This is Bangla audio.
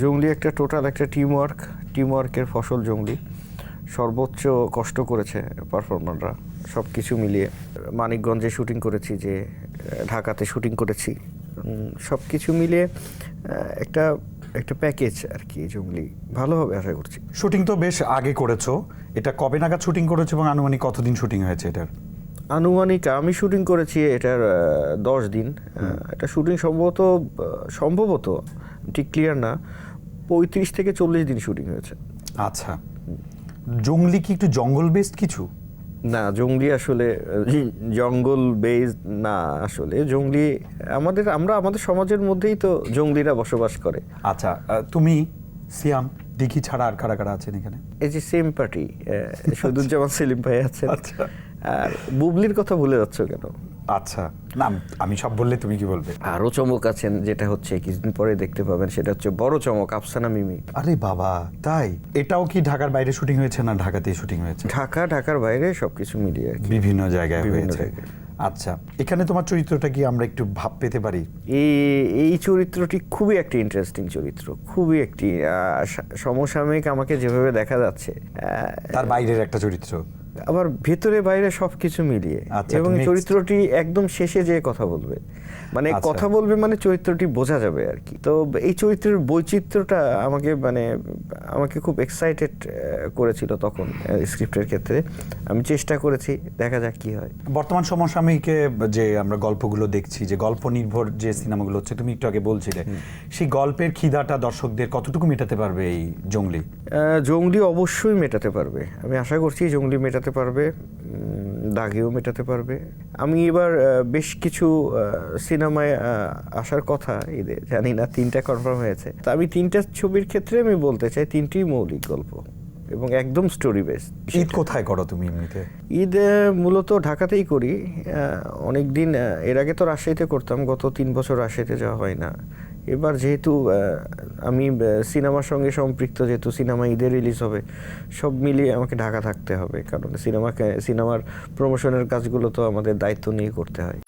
জঙ্গলি একটা টোটাল একটা টিম ওয়ার্ক টিম ওয়ার্কের ফসল জঙ্গলি। সর্বোচ্চ কষ্ট করেছে পারফর্মাররা সব কিছু মিলিয়ে। মানিকগঞ্জে শুটিং করেছি যে ঢাকাতে শুটিং করেছি। সব কিছু মিলিয়ে একটা একটা প্যাকেজ আর কি জঙ্গলি। ভালো হবে আশা করছি। শুটিং তো বেশ আগে করেছ। এটা কবে নাগাদ শুটিং করেছ এবং আনুমানিক কতদিন শুটিং হয়েছে এটার? আনুমানিক আমি শুটিং করেছি এটার দশ দিন। এটা শুটিং সম্ভবত সম্ভবত ঠিক ক্লিয়ার না পঁয়ত্রিশ থেকে চল্লিশ দিন শুটিং হয়েছে। আচ্ছা। জঙ্গলি কি একটু জঙ্গল বেসড কিছু? না জঙ্গলি আসলে জঙ্গল বেজ না আসলে। জঙ্গলি আমাদের আমরা আমাদের সমাজের মধ্যেই তো জঙ্গলিরা বসবাস করে। আচ্ছা তুমি সিয়াম ডিকি ছাড়া আর কারা কারা আছেন এখানে? এই যে সেম পার্টি সৈদুজ্জামান সেলিম ভাই আছেন। আচ্ছা। আর বুবলির কথা ভুলে যাচ্ছ কেন? আচ্ছা না আমি সব বললে তুমি কি বলবে? আরও চমক আছেন যেটা হচ্ছে কিছুদিন পরে দেখতে পাবেন সেটা হচ্ছে বড় চমক আফসানা মিমি। আরে বাবা তাই? এটাও কি ঢাকার বাইরে শুটিং হয়েছে না ঢাকাতেই শুটিং হয়েছে? ঢাকা ঢাকার বাইরে সবকিছু মিলিয়ে আর কি। বিভিন্ন জায়গায় বিভিন্ন হয়েছে। জায়গায়। আচ্ছা এখানে তোমার চরিত্রটা কি আমরা একটু ভাব পেতে পারি? এই এই চরিত্রটি খুবই একটি ইন্টারেস্টিং চরিত্র খুবই একটি আহ, সা- সমসাময়িক আমাকে যেভাবে দেখা যাচ্ছে আহ, তার বাইরের একটা চরিত্র। আবার ভেতরে বাইরে সবকিছু মিলিয়ে। আচ্ছা, এবং চরিত্রটি একদম শেষে যে কথা বলবে মানে আচ্ছা। কথা বলবে মানে চরিত্রটি বোঝা যাবে আর কি। তো এই চরিত্রের বৈচিত্র্যটা আমাকে মানে আমাকে খুব এক্সাইটেড করেছিল তখন স্ক্রিপ্টের ক্ষেত্রে। আমি চেষ্টা করেছি দেখা যাক কি হয়। বর্তমান সমসাময়িকে যে আমরা গল্পগুলো দেখছি যে গল্প নির্ভর যে সিনেমাগুলো হচ্ছে তুমি একটু আগে বলছিলে সেই গল্পের খিদাটা দর্শকদের কতটুকু মেটাতে পারবে এই জঙ্গলি? জঙ্গলি অবশ্যই মেটাতে পারবে। আমি আশা করছি জঙ্গলি মেটাতে পারবে দাগেও মেটাতে পারবে। আমি এবার বেশ কিছু সিনেমায় আসার কথা ঈদে জানি না তিনটা কনফার্ম হয়েছে। তা আমি তিনটা ছবির ক্ষেত্রে আমি বলতে চাই তিনটি মৌলিক গল্প এবং একদম স্টোরি বেসড ঈদ কোথায় করো তুমি এমনিতে? ঈদ মূলত ঢাকাতেই করি। অনেক দিন এর আগে তো রাজশাহীতে করতাম গত তিন বছর রাজশাহীতে যাওয়া হয় না। এবার যেহেতু আমি সিনেমার সঙ্গে সম্পৃক্ত, যেহেতু সিনেমা ঈদে রিলিজ হবে, সব মিলিয়ে আমাকে ঢাকা থাকতে হবে। কারণ সিনেমাকে, সিনেমার প্রমোশনের কাজগুলো তো আমাদের দায়িত্ব নিয়ে করতে হয়।